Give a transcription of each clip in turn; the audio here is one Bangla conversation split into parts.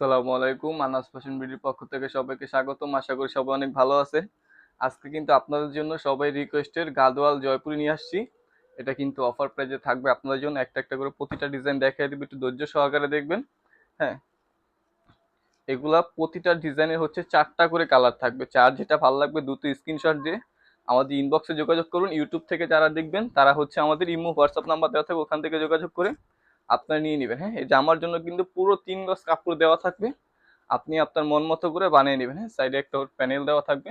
আসসালামু আলাইকুম, আনাস ফ্যাশন বিডির পক্ষ থেকে সবাইকে স্বাগতম। আশা করি সবাই অনেক ভালো আছে। আজকে কিন্তু আপনাদের জন্য সবাই রিকোয়েস্টের গাদোয়াল জয়পুরি নিয়ে আসছি। এটা কিন্তু অফার প্রাইজে থাকবে আপনাদের জন্য। একটা একটা করে প্রতিটা ডিজাইন দেখাই দেবে, একটু ধৈর্য সহকারে দেখবেন। হ্যাঁ। এগুলা প্রতিটা ডিজাইনের হচ্ছে চারটা করে কালার থাকবে। চার যেটা ভালো লাগবে, দুটো স্ক্রিনশট দিয়ে আমাদের ইনবক্সে যোগাযোগ করুন। ইউটিউব থেকে যারা দেখবেন, তারা হচ্ছে আমাদের ইমো হোয়াটসঅ্যাপ নাম্বার দেওয়া থাকবে, ওখান থেকে যোগাযোগ করে আপনারা নিয়ে নেবেন হ্যাঁ? এই জামার জন্য কিন্তু পুরো তিন গজ কাপড় দেওয়া থাকবে। আপনি আপনার মন মতো করে বানিয়ে নেবেন হ্যাঁ? সাইডে একটা প্যানেল দেওয়া থাকবে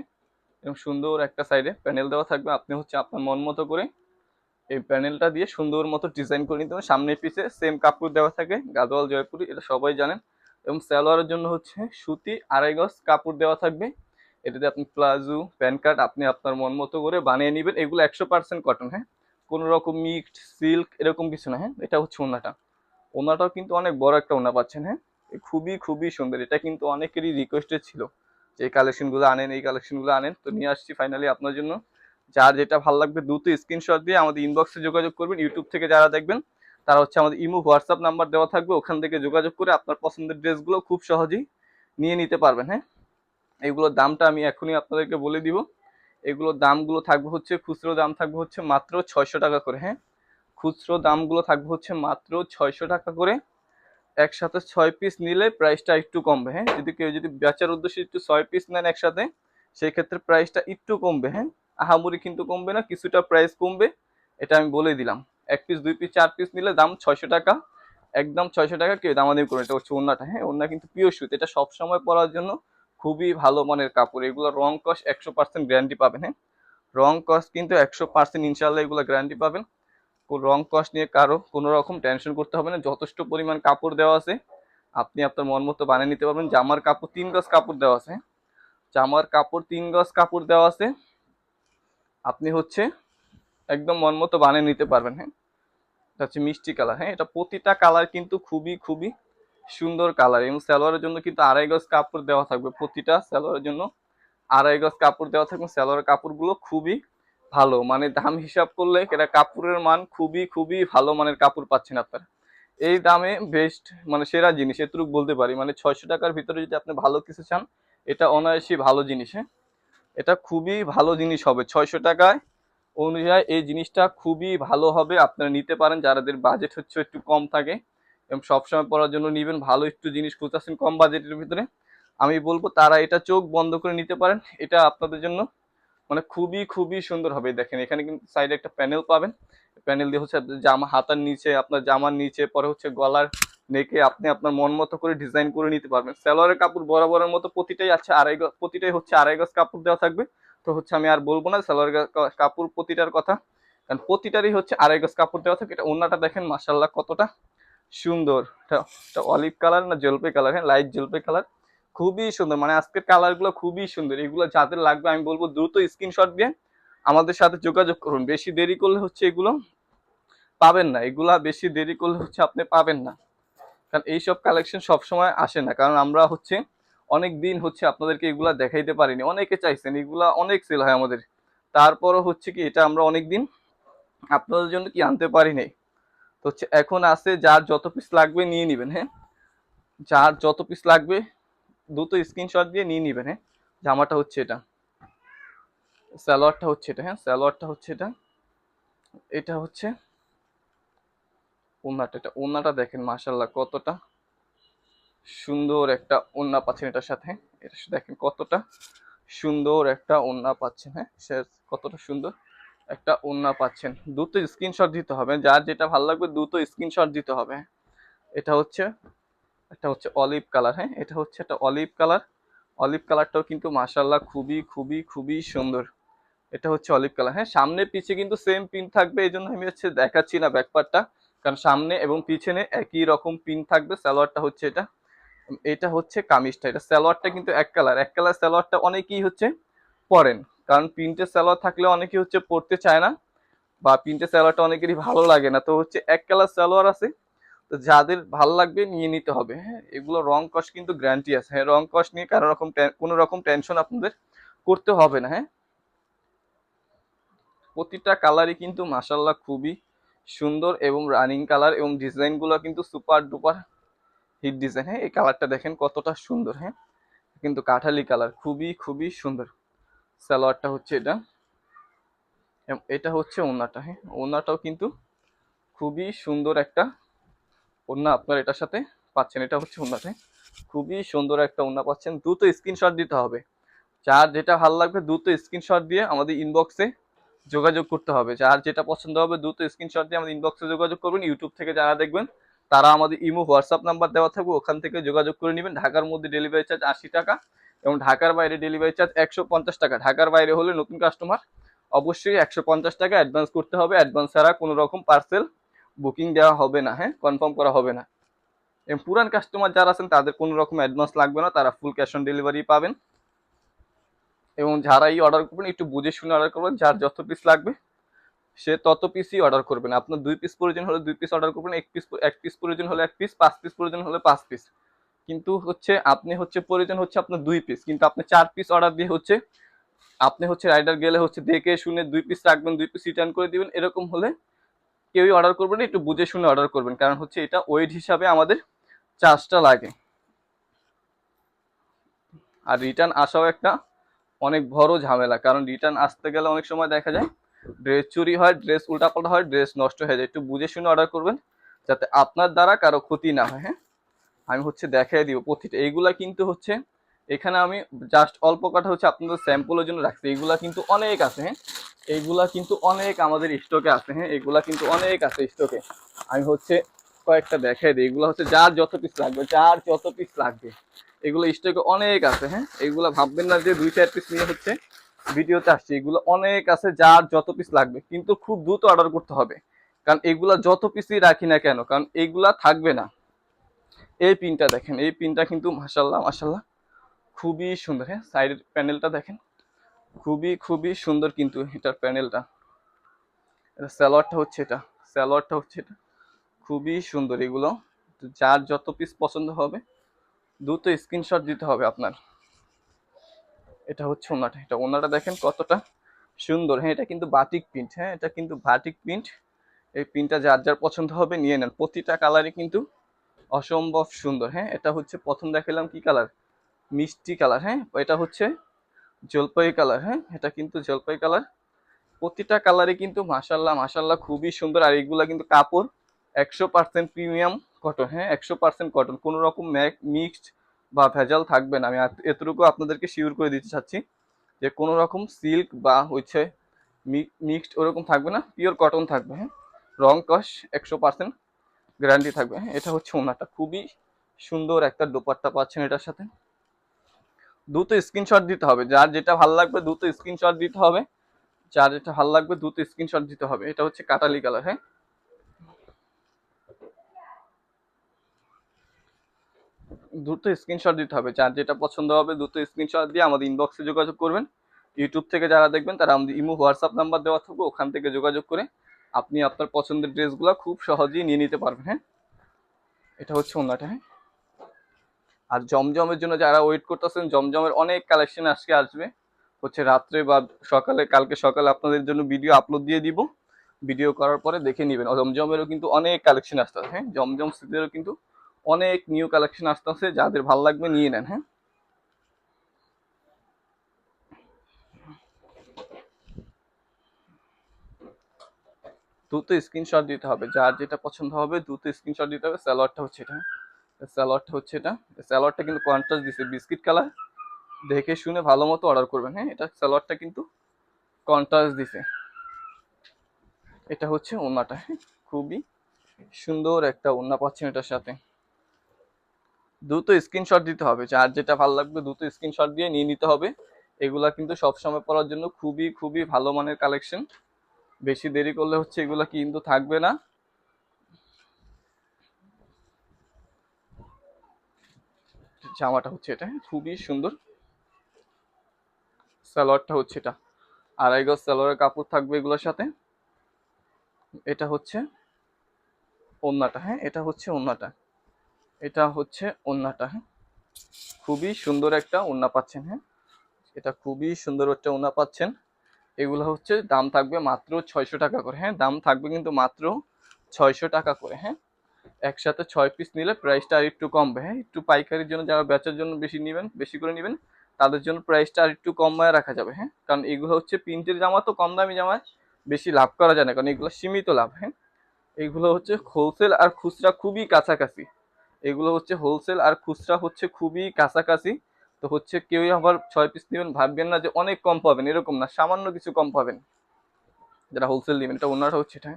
এবং সুন্দর একটা সাইডে প্যানেল দেওয়া থাকবে। আপনি হচ্ছে আপনার মন মতো করে এই প্যানেলটা দিয়ে সুন্দর মতো ডিজাইন করে নিতে হবে সামনে পিছে সেম কাপড় দেওয়া থাকে, গাদোয়াল, জয়পুরি, এটা সবাই জানেন। এবং সালোয়ারের জন্য হচ্ছে সুতি আড়াই গজ কাপড় দেওয়া থাকবে। এটাতে আপনি প্লাজো প্যান্ট কার্ড আপনি আপনার মন মতো করে বানিয়ে নেবেন। এগুলো একশো পার্সেন্ট কটন হ্যাঁ? কোনো রকম মিক্সড, সিল্ক এরকম কিছু না হ্যাঁ? এটা হচ্ছে ওনাটা ওনাটাও কিন্তু অনেক বড় একটা ওনা পাচ্ছেন হ্যাঁ? খুবই খুবই সুন্দর। এটা কিন্তু অনেকেরই রিকোয়েস্টেড ছিল যে এই কালেকশনগুলো আনেন, এই কালেকশনগুলো আনেন। তো নিয়ে আসছি ফাইনালি আপনার জন্য। যার যেটা ভালো লাগবে দ্রুত স্ক্রিনশট দিয়ে আমাদের ইনবক্সে যোগাযোগ করবেন। ইউটিউব থেকে যারা দেখবেন, তারা হচ্ছে আমাদের ইমো হোয়াটসঅ্যাপ নাম্বার দেওয়া থাকবে। ওখান থেকে যোগাযোগ করে আপনার পছন্দের ড্রেসগুলো খুব সহজেই নিয়ে নিতে পারবেন হ্যাঁ? এগুলোর দামটা আমি এখনই আপনাদেরকে বলে দিব। এগুলোর দামগুলো থাকবে হচ্ছে, খুচরো দাম থাকবে হচ্ছে মাত্র ছয়শো টাকা করে হ্যাঁ? খুচরো দামগুলো থাকবে হচ্ছে মাত্র ছয়শো টাকা করে। একসাথে ছয় পিস নিলে প্রাইসটা একটু কমবে হ্যাঁ? যদি কেউ যদি বেচার উদ্দেশ্যে একটু ছয় পিস নেন একসাথে সেই ক্ষেত্রে প্রাইসটা একটু কমবে হ্যাঁ? আহামরি কিন্তু কমবে না, কিছুটা প্রাইস কমবে, এটা আমি বলে দিলাম। এক পিস দুই পিস চার পিস নিলে দাম ছয়শো টাকা, একদম ছয়শো টাকা কেউ দামাদামি করবে এটা হচ্ছে ওন্নাটা হ্যাঁ? ওন্না কিন্তু পিওর সুত, এটা সবসময় পরার জন্য খুবই ভালো মানের কাপড়, এগুলো রং কস একশো পার্সেন্ট গ্যারান্টি পাবেন হ্যাঁ? রং কস কিন্তু একশো পার্সেন্ট ইনশাল্লাহ এগুলো গ্যারান্টি পাবেন। রং কস নিয়ে কারও কোনো রকম টেনশন করতে হবে না। যথেষ্ট পরিমাণ কাপড় দেওয়া আছে। আপনি আপনার মন মতো বানিয়ে নিতে পারবেন। জামার কাপড় তিন গজ কাপড় দেওয়া আছে? জামার কাপড় তিন গজ কাপড় দেওয়া আছে। আপনি হচ্ছে একদম মন মতো বানিয়ে নিতে পারবেন হ্যাঁ? এটা হচ্ছে মিষ্টি কালার হ্যাঁ? এটা প্রতিটা কালার কিন্তু খুবই খুবই সুন্দর কালার এবং সালোয়ারের জন্য কিন্তু আড়াই গজ কাপড় দেওয়া থাকবে। প্রতিটা সালোয়ারের জন্য আড়াই গজ কাপড় দেওয়া থাকবে। সালোয়ারের কাপড়গুলো খুবই ভালো। মানে দাম হিসাব করলে এটা কাপড়ের মান খুবই খুবই ভালো মানের কাপড় পাচ্ছেন আপনারা। এই দামে বেস্ট মানে সেরা জিনিস, এতটুকু বলতে পারি। মানে ছয়শো টাকার ভিতরে যদি আপনি ভালো কিছু চান, এটা অনায়াসই ভালো জিনিস হ্যাঁ? এটা খুবই ভালো জিনিস হবে। ছয়শো টাকায় অনুযায়ী এই জিনিসটা খুবই ভালো হবে। আপনারা নিতে পারেন। যাদের বাজেট হচ্ছে একটু কম থাকে, এবং সবসময় পড়ার জন্য নেবেন, ভালো একটু জিনিস খুঁজতেছেন কম বাজেটের ভিতরে, আমি বলব তারা এটা চোখ বন্ধ করে নিতে পারেন। এটা আপনাদের জন্য মানে খুবই খুবই সুন্দর হবে। দেখেন, এখানে কিন্তু সাইডে একটা প্যানেল পাবেন। প্যানেল দিয়ে হচ্ছে জামা হাতার নিচে, আপনার জামার নিচে, পরে হচ্ছে গলার নেকে আপনি আপনার মন মতো করে ডিজাইন করে নিতে পারবেন। সালোয়ারের কাপড় বরাবরের মতো প্রতিটাই আছে, আড়াই গজ প্রতিটাই হচ্ছে আড়াই গজ কাপড় দেওয়া থাকবে। তো হচ্ছে আমি আর বলব না সালোয়ার কাপড় প্রতিটার কথা। কারণ প্রতিটারই হচ্ছে আড়াই গজ কাপড় দেওয়া থাকে। এটা ওনাটা দেখেন মাসাল্লাহ কতটা সুন্দর। এটা অলিভ কালার না জলপে কালার হ্যাঁ লাইট জলপে কালার খুবই সুন্দর। মানে আজকের কালারগুলো খুবই সুন্দর। এগুলো যাদের লাগবে, আমি বলব দ্রুত স্ক্রিনশট দিয়ে আমাদের সাথে যোগাযোগ করুন। বেশি দেরি করলে হচ্ছে এগুলো পাবেন না। এগুলা বেশি দেরি করলে হচ্ছে আপনি পাবেন না। কারণ এইসব কালেকশন সবসময় আসে না। কারণ আমরা হচ্ছে অনেক দিন হচ্ছে আপনাদেরকে এগুলা দেখাইতে পারিনি। অনেকে চাইছেন এগুলা অনেক সেল হয় আমাদের। তারপরও হচ্ছে কি, এটা আমরা অনেক দিন আপনাদের জন্য কি আনতে পারি নাই তো হচ্ছে এখন আছে, যার যত পিস লাগবে নিয়ে নেবেন হ্যাঁ? যার যত পিস লাগবে দ্রুত স্ক্রিনশট দিয়ে নিয়ে নেবেন হ্যাঁ? জামাটা হচ্ছে এটা। স্যালোয়ারটা হচ্ছে এটা হ্যাঁ? স্যালোয়ারটা হচ্ছে এটা। এটা হচ্ছে ওনাটা এটা ওনাটা দেখেন মাশাল্লাহ কতটা সুন্দর একটা ওন্না পাচ্ছেন এটার সাথে এটা দেখেন কতটা সুন্দর একটা ওন্না পাচ্ছেন হ্যাঁ? সে কতটা সুন্দর একটা ওন্না পাচ্ছেন। দুটো স্ক্রিনশট দিতে হবে, যার যেটা ভালো লাগবে দুটো স্ক্রিনশট দিতে হবে এটা হচ্ছে এটা হচ্ছে অলিভ কালার হ্যাঁ? এটা হচ্ছে একটা অলিভ কালার। অলিভ কালারটাও কিন্তু মাসাল্লাহ খুবই খুবই খুবই সুন্দর। এটা হচ্ছে অলিভ কালার হ্যাঁ? সামনে পিছে কিন্তু সেম পিন থাকবে, এই জন্য আমি হচ্ছে দেখাচ্ছি না ব্যাকপারটা কারণ সামনে এবং পিছনে একই রকম পিন থাকবে, সালোয়ারটা হচ্ছে এটা। এটা হচ্ছে কামিজটা, এটা সালোয়ারটা কিন্তু এক কালার। এক কালার সালোয়ারটা অনেকেই হচ্ছে পরেন, কারণ প্রিন্টের সালোয়ার থাকলে অনেকেই হচ্ছে পরতে চায় না, বা প্রিন্টের সালোয়ারটা অনেকেরই ভালো লাগে না। তো হচ্ছে এক কালার সালোয়ার আছে তো যাদের ভালো লাগবে নিয়ে নিতে হবে হ্যাঁ? এগুলো রং কস কিন্তু গ্যারান্টি আছে। হ্যাঁ রং কস নিয়ে কারও রকম কোনো রকম টেনশন আপনাদের করতে হবে না হ্যাঁ? প্রতিটা কালারই কিন্তু মাসাল্লাহ খুবই সুন্দর এবং রানিং কালার এবং ডিজাইনগুলো কিন্তু সুপার ডুপার হিট ডিজাইন হ্যাঁ? এই কালারটা দেখেন কতটা সুন্দর হ্যাঁ? কিন্তু কাঠালি কালার খুবই খুবই সুন্দর। সালোয়ারটা হচ্ছে এটা। এটা হচ্ছে ওনাটা হ্যাঁ? ওনাটাও কিন্তু খুবই সুন্দর একটা ওনা আপনার এটার সাথে পাচ্ছেন, এটা হচ্ছে হ্যাঁ? খুবই সুন্দর একটা ওনা পাচ্ছেন। দ্রুত স্ক্রিনশট দিতে হবে। যার যেটা ভালো লাগবে দ্রুত স্ক্রিনশট দিয়ে আমাদের ইনবক্সে যোগাযোগ করতে হবে। যার যেটা পছন্দ হবে দ্রুত স্ক্রিনশট দিয়ে আমাদের ইনবক্সে যোগাযোগ করবেন। ইউটিউব থেকে যারা দেখবেন, তারা আমাদের ইমো হোয়াটসঅ্যাপ নাম্বার দেওয়া থাকবে। ওখান থেকে যোগাযোগ করে নেবেন। ঢাকার মধ্যে ডেলিভারি চার্জ আশি টাকা এবং ঢাকার বাইরে ডেলিভারি চার্জ একশো পঞ্চাশ টাকা। ঢাকার বাইরে হলে নতুন কাস্টমার অবশ্যই একশো পঞ্চাশ টাকা অ্যাডভান্স করতে হবে। অ্যাডভান্স ছাড়া কোনো রকম পার্সেল বুকিং দেওয়া হবে না হ্যাঁ? কনফার্ম করা হবে না। এবং পুরান কাস্টমার যারা আছেন, তাদের কোনো রকম অ্যাডভান্স লাগবে না, তারা ফুল ক্যাশ অন ডেলিভারি পাবেন। এবং যারাই অর্ডার করবেন, একটু বুঝে শুনে অর্ডার করবেন, যার যত পিস লাগবে, সে তত পিসই অর্ডার করবেন। আপনার দুই পিস প্রয়োজন হলে দুই পিস অর্ডার করবেন, এক পিস এক পিস প্রয়োজন হলে এক পিস পাঁচ পিস প্রয়োজন হলে পাঁচ পিস কিন্তু হচ্ছে, আপনি হচ্ছে প্রয়োজন হচ্ছে আপনার দুই পিস কিন্তু আপনি চার পিস অর্ডার দিয়ে হচ্ছে, আপনি হচ্ছে রাইডার গেলে হচ্ছে দেখে শুনে দুই পিস রাখবেন, দুই পিস রিটার্ন করে দিবেন, এরকম হলে কেউই অর্ডার করবেন একটু বুঝে শুনে অর্ডার করবেন। কারণ হচ্ছে এটা ওয়েট হিসাবে আমাদের চার্জটা লাগে। আর রিটার্ন আসাও একটা অনেক বড় ঝামেলা। কারণ রিটার্ন আসতে গেলে অনেক সময় দেখা যায় ড্রেস চুরি হয় ড্রেস উল্টাপাল্টা হয় ড্রেস নষ্ট হয়ে যায়। একটু বুঝে শুনে অর্ডার করবেন, যাতে আপনার দ্বারা কারও ক্ষতি না হয় হ্যাঁ? আমি হচ্ছে দেখাই দিব প্রতিটা। এইগুলা কিন্তু হচ্ছে, এখানে আমি জাস্ট অল্প কটা হচ্ছে আপনাদের স্যাম্পলের জন্য রাখছি। এইগুলা কিন্তু অনেক আছে হ্যাঁ? এইগুলা কিন্তু অনেক আমাদের স্টকে আছে হ্যাঁ? এগুলা কিন্তু অনেক আছে স্টকে আমি হচ্ছে কয়েকটা দেখাই দিই। এগুলো হচ্ছে যার যত পিস লাগবে, যার যত পিস লাগবে। এগুলো স্টকে অনেক আছে হ্যাঁ? এগুলো ভাববেন না যে দুই, চার পিস নিয়ে হচ্ছে ভিডিওতে আসছে। এগুলো অনেক আছে যার যত পিস লাগবে, কিন্তু খুব দ্রুত অর্ডার করতে হবে। কারণ এগুলা যত পিসই রাখি না কেন, কারণ এগুলা থাকবে না। এই পিনটা দেখেন, এই পিনটা কিন্তু মাসাল্লাহ মাসাল্লাহ খুবই সুন্দর হ্যাঁ? সাইডের প্যানেলটা দেখেন। খুবই খুবই সুন্দর কিন্তু এটার প্যানেলটা। এটা স্যালোয়ারটা হচ্ছে এটা। স্যালোয়ারটা হচ্ছে এটা। খুবই সুন্দর এগুলো। যার যত পিস পছন্দ হবে, দ্রুত স্ক্রিনশট দিতে হবে আপনার। এটা হচ্ছে ওনাটা। এটা ওনাটা দেখেন কতটা সুন্দর। হ্যাঁ এটা কিন্তু বাটিক প্রিন্ট হ্যাঁ এটা কিন্তু বাটিক প্রিন্ট এই প্রিন্টটা যার যার পছন্দ হবে নিয়ে নেন। প্রতিটা কালারই কিন্তু অসম্ভব সুন্দর। হ্যাঁ এটা হচ্ছে প্রথম দেখালাম কি কালার মিষ্টি কালার হ্যাঁ এটা হচ্ছে জলপাই কালার হ্যাঁ? এটা কিন্তু জলপাই কালার। প্রতিটা কালারে কিন্তু মাসাল্লাহ মাসাল্লাহ খুবই সুন্দর। আর এগুলা কিন্তু কাপড়, একশো পার্সেন্ট প্রিমিয়াম কটন হ্যাঁ? একশো পার্সেন্ট কটন কোনো রকম মিক্সড বা ভেজাল থাকবে না। আমি এতটুকু আপনাদেরকে শিওর করে দিতে চাচ্ছি যে কোনো রকম সিল্ক বা হচ্ছে মিক্সড ওরকম থাকবে না। পিওর কটন থাকবে হ্যাঁ? রং কস, একশো পার্সেন্ট গ্যারান্টি থাকবে হ্যাঁ? এটা হচ্ছে ওনাটা। খুবই সুন্দর একটা দোপাট্টা পাচ্ছেন এটার সাথে। দ্রুত স্ক্রিনশট দিতে হবে। যার যেটা ভালো লাগবে দ্রুত স্ক্রিনশট দিতে হবে। যার যেটা ভালো লাগবে দ্রুত স্ক্রিনশট দিতে হবে। এটা হচ্ছে কাটালি কালার হ্যাঁ? দ্রুত স্ক্রিনশট দিতে হবে। যার যেটা পছন্দ হবে দ্রুত স্ক্রিনশট দিয়ে আমাদের ইনবক্সে যোগাযোগ করবেন। ইউটিউব থেকে যারা দেখবেন, তারা আমাদের ইমো হোয়াটসঅ্যাপ নাম্বার দেওয়া থাকবে। ওখান থেকে যোগাযোগ করে আপনি আপনার পছন্দের ড্রেসগুলো খুব সহজেই নিয়ে নিতে পারবেন হ্যাঁ? এটা হচ্ছে ওনাটা হ্যাঁ? আর জমজমের জন্য যারা ওয়েট করতেছেন, জমজমের অনেক কালেকশন আজকে আসবে। হচ্ছে রাত্রে বা সকালে, কালকে সকালে আপনাদের জন্য ভিডিও আপলোড দিয়ে দিব। ভিডিও করার পরে দেখে নেবেন। জমজমেরও কিন্তু অনেক কালেকশন আসতেছে হ্যাঁ? জমজম স্মৃতিরও কিন্তু অনেক নিউ কালেকশন আসতেছে। যাদের ভালো লাগবে নিয়ে নেন হ্যাঁ? দ্রুত স্ক্রিনশট দিতে হবে। যার যেটা পছন্দ হবে, দ্রুত স্ক্রিনশট দিতে হবে। স্যালোয়ারটা হচ্ছে এটা স্যালোয়ারটা হচ্ছে এটা। স্যালোয়ারটা কিন্তু কন্ট্রাস্ট দিছে, বিস্কিট কালার। দেখে শুনে ভালো মতো অর্ডার করবেন হ্যাঁ? এটা স্যালোয়ারটা কিন্তু কন্ট্রাস্ট দিছে। এটা হচ্ছে ওনাটা হ্যাঁ? খুবই সুন্দর একটা ওনা পাচ্ছেন এটার সাথে। দ্রুত স্ক্রিনশট দিতে হবে, যার যেটা ভালো লাগবে দ্রুত স্ক্রিনশট দিয়ে নিয়ে নিতে হবে। এগুলা কিন্তু সবসময় পরার জন্য খুবই খুবই ভালো মানের কালেকশন বেশি দেরি করলে হচ্ছে এগুলা কিন্তু থাকবে না। জামাটা হচ্ছে এটা হ্যাঁ, খুবই সুন্দর। সালোয়ারটা হচ্ছে এটা। আড়াই গজ সালোয়ারের কাপড় থাকবে এগুলোর সাথে। এটা হচ্ছে ওন্নাটা হ্যাঁ এটা হচ্ছে ওন্নাটা। এটা হচ্ছে ওন্নাটা হ্যাঁ। খুবই সুন্দর একটা ওন্না পাচ্ছেন হ্যাঁ। এটা খুবই সুন্দর একটা ওন্না পাচ্ছেন। এগুলো হচ্ছে দাম থাকবে মাত্র ছয়শো টাকা করে হ্যাঁ দাম থাকবে কিন্তু মাত্র ছয়শো টাকা করে হ্যাঁ। একসাথে ছয় পিস নিলে প্রাইসটা আর একটু কমবে। হ্যাঁ একটু পাইকারির জন্য যারা বেচার জন্য বেশি নেবেন, বেশি করে নেবেন, তাদের জন্য প্রাইসটা আর একটু কমায় রাখা যাবে। হ্যাঁ কারণ এগুলো হচ্ছে প্রিন্টের জামা তো কম দামি জামায়, বেশি লাভ করা যায় না, কারণ এগুলো সীমিত লাভ। হ্যাঁ এগুলো হচ্ছে হোলসেল আর খুচরা খুবই কাছাকাছি। এগুলো হচ্ছে হোলসেল আর খুচরা হচ্ছে খুবই কাছাকাছি। তো হচ্ছে কেউই আবার ছয় পিস নেবেন ভাববেন না যে অনেক কম পাবেন, এরকম না, সামান্য কিছু কম পাবেন। যারা হোলসেল নেবেন, এটা ওনারা হচ্ছে এটা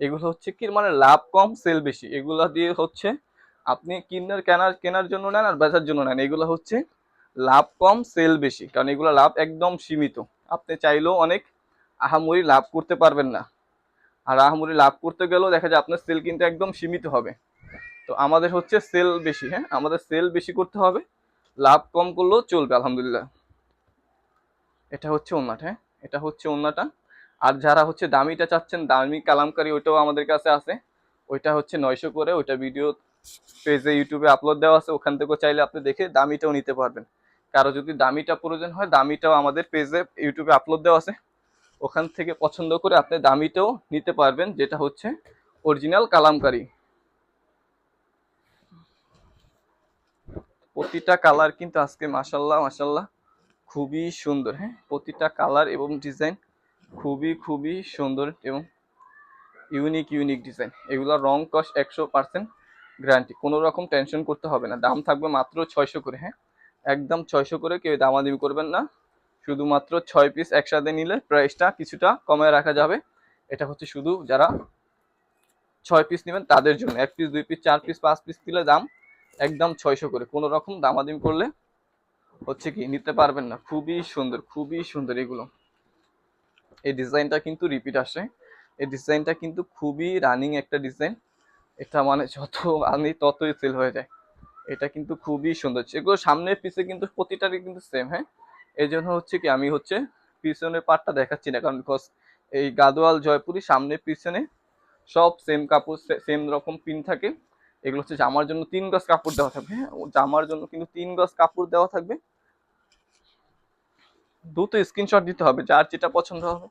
এগুলো হচ্ছে কি মানে লাভ কম সেল বেশি। এগুলো দিয়ে হচ্ছে আপনি কিনার কেনার কেনার জন্য নেন আর বেচার জন্য নেন। এগুলো হচ্ছে লাভ কম সেল বেশি। কারণ এগুলো লাভ একদম সীমিত। আপনি চাইলেও অনেক আহামরি লাভ করতে পারবেন না। আর আহামরি লাভ করতে গেলেও দেখা যায় আপনার সেল কিন্তু একদম সীমিত হবে। তো আমাদের হচ্ছে সেল বেশি হ্যাঁ? আমাদের সেল বেশি করতে হবে। লাভ কম করলেও চলবে, আলহামদুলিল্লাহ। এটা হচ্ছে ওন্নাটা হ্যাঁ? এটা হচ্ছে ওন্নাটা আর যারা হচ্ছে দামিটা চাচ্ছেন, দামি কালামকারি ওইটাও আমাদের কাছে আছে। ওইটা হচ্ছে নয়শো করে, ওইটা ভিডিও পেজে ইউটিউবে আপলোড দেওয়া আছে। ওখান থেকেও চাইলে আপনি দেখে দামিটাও নিতে পারবেন। কারও যদি দামিটা প্রয়োজন হয়, দামিটাও আমাদের পেজে ইউটিউবে আপলোড দেওয়া আছে। ওখান থেকে পছন্দ করে আপনি দামিটাও নিতে পারবেন, যেটা হচ্ছে অরিজিনাল কালামকারি। প্রতিটা কালার কিন্তু আজকে মাসাল্লাহ মাসাল্লাহ খুবই সুন্দর হ্যাঁ? প্রতিটা কালার এবং ডিজাইন খুবই খুবই সুন্দর এবং ইউনিক ইউনিক ডিজাইন এগুলো রং কস একশো পার্সেন্ট গ্যারান্টি কোনো রকম টেনশন করতে হবে না। দাম থাকবে মাত্র ছয়শো করে হ্যাঁ? একদম ছয়শো করে কেউ দামাদামি করবেন না। শুধুমাত্র ছয় পিস একসাথে নিলে প্রাইসটা কিছুটা কমায় রাখা যাবে। এটা হচ্ছে শুধু যারা ছয় পিস নেবেন তাদের জন্য। এক পিস দুই পিস চার পিস পাঁচ পিস দিলে দাম একদম ছয়শো করে। কোনো রকম দামাদামি করলে হচ্ছে কি, নিতে পারবেন না। খুবই সুন্দর খুবই সুন্দর এগুলো। এই ডিজাইনটা কিন্তু রিপিট আসে। এই ডিজাইনটা কিন্তু খুবই রানিং একটা ডিজাইন এটা মানে যত আনি ততই সেল হয়ে যায়। এটা কিন্তু খুবই সুন্দর। এগুলো সামনের পিছে কিন্তু প্রতিটারই কিন্তু সেম হ্যাঁ? এই জন্য হচ্ছে কি আমি হচ্ছে পিছনের পার্টটা দেখাচ্ছি না। কারণ বিকজ এই গাদোয়াল, জয়পুরি সামনে পিছনে সব সেম কাপড় সেম রকম পিন থাকে। এগুলো হচ্ছে জামার জন্য তিন গজ কাপড় দেওয়া থাকবে হ্যাঁ? জামার জন্য কিন্তু তিন গজ কাপড় দেওয়া থাকবে। দ্রুত স্ক্রিনশট দিতে হবে, যার যেটা পছন্দ হবে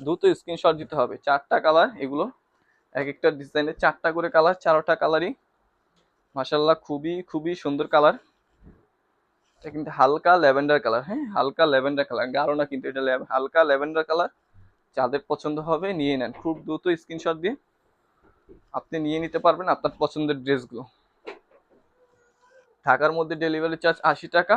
দ্রুত স্ক্রিনশট দিতে হবে। চারটা কালার এগুলো, এক একটা ডিজাইনের চারটা করে কালার চারোটা কালারই মাসাল্লাহ খুবই খুবই সুন্দর কালার এটা কিন্তু হালকা ল্যাভেন্ডার কালার হ্যাঁ? হালকা ল্যাভেন্ডার কালার গাঢ় না কিন্তু এটা হালকা ল্যাভেন্ডার কালার যাদের পছন্দ হবে, নিয়ে নেন। খুব দ্রুত স্ক্রিনশট দিয়ে আপনি নিয়ে নিতে পারবেন আপনার পছন্দের ড্রেসগুলো ঢাকার মধ্যে ডেলিভারি চার্জ আশি টাকা।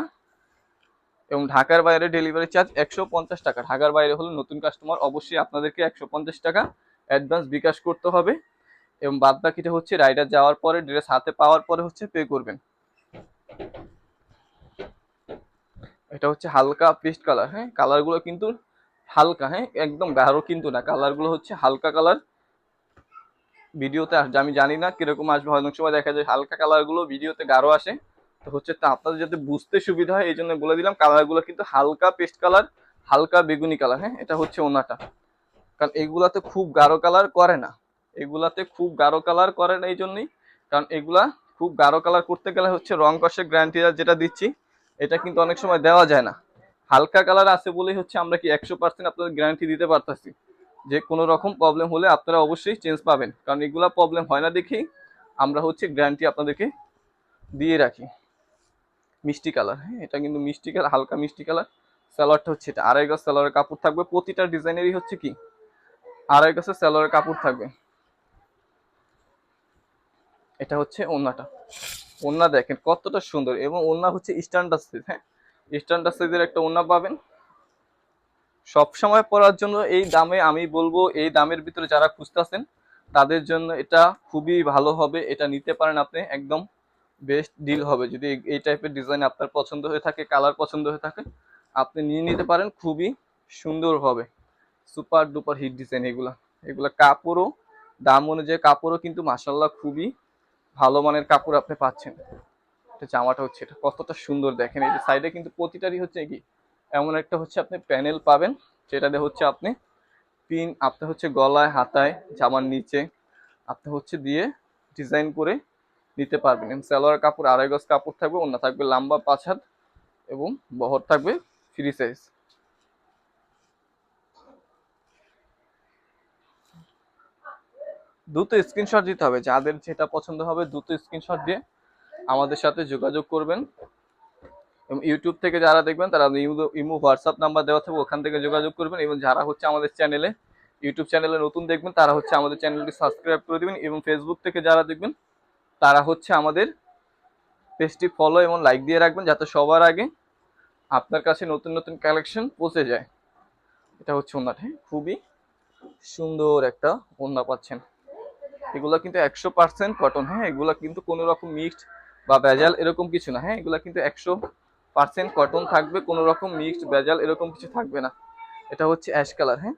এবং ঢাকার বাইরে ডেলিভারি চার্জ একশো পঞ্চাশ টাকা। ঢাকার বাইরে হলে নতুন কাস্টমার অবশ্যই আপনাদেরকে একশো পঞ্চাশ টাকা অ্যাডভান্স বিকাশ করতে হবে। এবং বাদ বাকিটা হচ্ছে রাইডার যাওয়ার পরে ড্রেস হাতে পাওয়ার পরে হচ্ছে পে করবেন। এটা হচ্ছে হালকা পেস্ট কালার হ্যাঁ? কালারগুলো কিন্তু হালকা হ্যাঁ? একদম গাঢ় কিন্তু না। কালারগুলো হচ্ছে হালকা কালার ভিডিওতে আসবে আমি জানি না কীরকম আসবে অনেক সময় দেখা যায় হালকা কালারগুলো ভিডিওতে গাঢ় আসে। হচ্ছে তা আপনাদের যাতে বুঝতে সুবিধা হয় এই জন্য বলে দিলাম। কালারগুলো কিন্তু হালকা পেস্ট কালার, হালকা বেগুনি কালার হ্যাঁ? এটা হচ্ছে ওনাটা। কারণ এগুলাতে খুব গাঢ় কালার করে না। এগুলাতে খুব গাঢ় কালার করে না এই জন্যই কারণ এগুলা খুব গাঢ় কালার করতে গেলে হচ্ছে রং কষের গ্যারান্টি যেটা দিচ্ছি, এটা কিন্তু অনেক সময় দেওয়া যায় না। হালকা কালার আছে বলেই হচ্ছে আমরা কি একশো পার্সেন্ট আপনাদের গ্যারান্টি দিতে পারতেছি। যে কোনো রকম প্রবলেম হলে আপনারা অবশ্যই চেঞ্জ পাবেন। কারণ এগুলা প্রবলেম হয় না দেখেই আমরা হচ্ছে গ্যারান্টি আপনাদেরকে দিয়ে রাখি। মিষ্টি কালার হ্যাঁ? এটা কিন্তু মিষ্টি কালার, হালকা মিষ্টি কালার। স্যালোয়ারটা হচ্ছে এটা। আড়াই গজ স্যালোয়ারের কাপড় থাকবে। প্রতিটা ডিজাইনেরই হচ্ছে কি? আড়াই গজের স্যালোয়ারের কাপড় থাকবে। এটা হচ্ছে ওন্নাটা। ওন্না দেখেন কতটা সুন্দর। এবং ওন্না হচ্ছে স্ট্যান্ডার্ড সাইজ হ্যাঁ? স্ট্যান্ডার্ড সাইজের একটা ওন্না পাবেন। সব সময় পরার জন্য এই দামে আমি বলব, এই দামের ভিতরে যারা খুঁজতেছেন, তাদের জন্য এটা খুবই ভালো হবে। এটা নিতে পারেন আপনি একদম। বেস্ট ডিল হবে। যদি এই- টাইপের ডিজাইন আপনার পছন্দ হয়ে থাকে, কালার পছন্দ হয়ে থাকে, আপনি নিয়ে নিতে পারেন। খুবই সুন্দর হবে। সুপার ডুপার হিট ডিজাইন এগুলা। এগুলা কাপড়ও, দাম অনুযায়ী কাপড়ও কিন্তু মাসাল্লাহ খুবই ভালো মানের কাপড় আপনি পাচ্ছেন। এটা জামাটা হচ্ছে এটা। কতটা সুন্দর দেখেন। এই যে সাইডে কিন্তু প্রতিটারই হচ্ছে কি, এমন একটা হচ্ছে আপনি প্যানেল পাবেন যেটাতে হচ্ছে আপনি পিন আপনি হচ্ছে গলায়, হাতায়, জামার নিচে আপনি হচ্ছে দিয়ে ডিজাইন করে নিতে পারবেন। সালোয়ার কাপড়, আড়াই গজ কাপড় থাকবে অন্য থাকবে লম্বা পাঁচ হাত এবং বহর থাকবে ফ্রি সাইজ দ্রুত স্ক্রিনশট দিতে হবে, যাদের যেটা পছন্দ হবে দ্রুত স্ক্রিনশট দিয়ে আমাদের সাথে যোগাযোগ করবেন। এবং ইউটিউব থেকে যারা দেখবেন, তারা ইমো হোয়াটসঅ্যাপ নাম্বার দেওয়া থাকবে, ওখান থেকে যোগাযোগ করবেন। এবং যারা হচ্ছে আমাদের চ্যানেলে ইউটিউব চ্যানেলে নতুন দেখবেন, তারা হচ্ছে আমাদের চ্যানেলটি সাবস্ক্রাইব করে দিবেন। এবং ফেসবুক থেকে যারা দেখবেন তারা হচ্ছে আমাদের পেজটি ফলো এবং লাইক দিয়ে রাখবেন যাতে সবার আগে আপনার কাছে নতুন নতুন কালেকশন পৌঁছে যায়। এটা হচ্ছে ওনাটা হ্যাঁ? খুবই সুন্দর একটা ওড়না পাচ্ছেন। এগুলো কিন্তু একশো পার্সেন্ট কটন হ্যাঁ? এগুলো কিন্তু কোনো রকম মিক্সড বা ভেজাল এরকম কিছু না হ্যাঁ? এগুলো কিন্তু একশো পার্সেন্ট কটন থাকবে কোনো রকম মিক্সড ভেজাল এরকম কিছু থাকবে না। এটা হচ্ছে অ্যাশ কালার হ্যাঁ?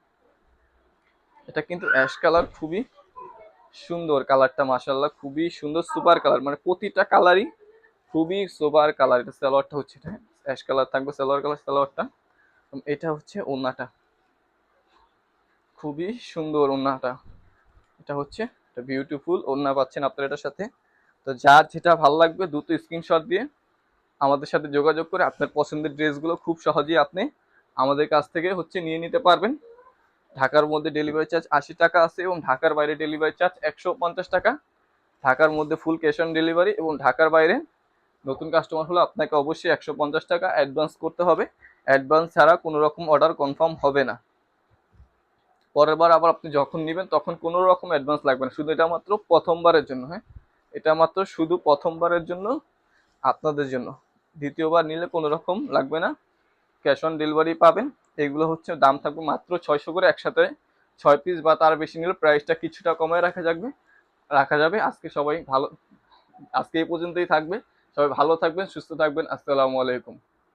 এটা কিন্তু অ্যাশ কালার খুবই সুন্দর কালারটা মাসাল্লাহ খুবই সুন্দর সুপার কালার। মানে প্রতিটা কালারই খুবই সুপার কালার। এটা সালোয়ারটা হচ্ছে এটা, অ্যাশ কালার থাকবে, সালোয়ার কালার, সালোয়ারটা। এটা হচ্ছে ওড়নাটা খুবই সুন্দর ওড়নাটা এটা হচ্ছে, এটা বিউটিফুল ওড়না পাচ্ছেন আপনারা এটার সাথে। তো যার যেটা ভালো লাগবে, দ্রুত স্ক্রিনশট দিয়ে আমাদের সাথে যোগাযোগ করে আপনার পছন্দের ড্রেসগুলো খুব সহজেই আপনি আমাদের কাছ থেকে হচ্ছে নিয়ে নিতে পারবেন। ঢাকার মধ্যে ডেলিভারি চার্জ আশি টাকা আছে এবং ঢাকার বাইরে ডেলিভারি চার্জ একশো পঞ্চাশ টাকা। ঢাকার মধ্যে ফুল ক্যাশ অন ডেলিভারি এবং ঢাকার বাইরে নতুন কাস্টমার হলে আপনাকে অবশ্যই একশো পঞ্চাশ টাকা অ্যাডভান্স করতে হবে। অ্যাডভান্স ছাড়া কোনো রকম অর্ডার কনফার্ম হবে না। পরের বার আবার আপনি যখন নেবেন তখন কোনো রকম অ্যাডভান্স লাগবে না। শুধু এটা মাত্র প্রথমবারের জন্য হ্যাঁ? এটা মাত্র শুধু প্রথমবারের জন্য আপনাদের জন্য। দ্বিতীয়বার নিলে কোনো রকম লাগবে না। ক্যাশ অন ডেলিভারি পাবেন। এগুলো হচ্ছে দাম থাকবে মাত্র ছয়শো করে একসাথে। ছয় পিস বা তার বেশি নিলে প্রাইসটা কিছুটা কমায় রাখা যাবে। রাখা যাবে। আজকে সবাই ভালো, আজকে এই পর্যন্তই থাকবে। সবাই ভালো থাকবেন, সুস্থ থাকবেন। আসসালামু আলাইকুম।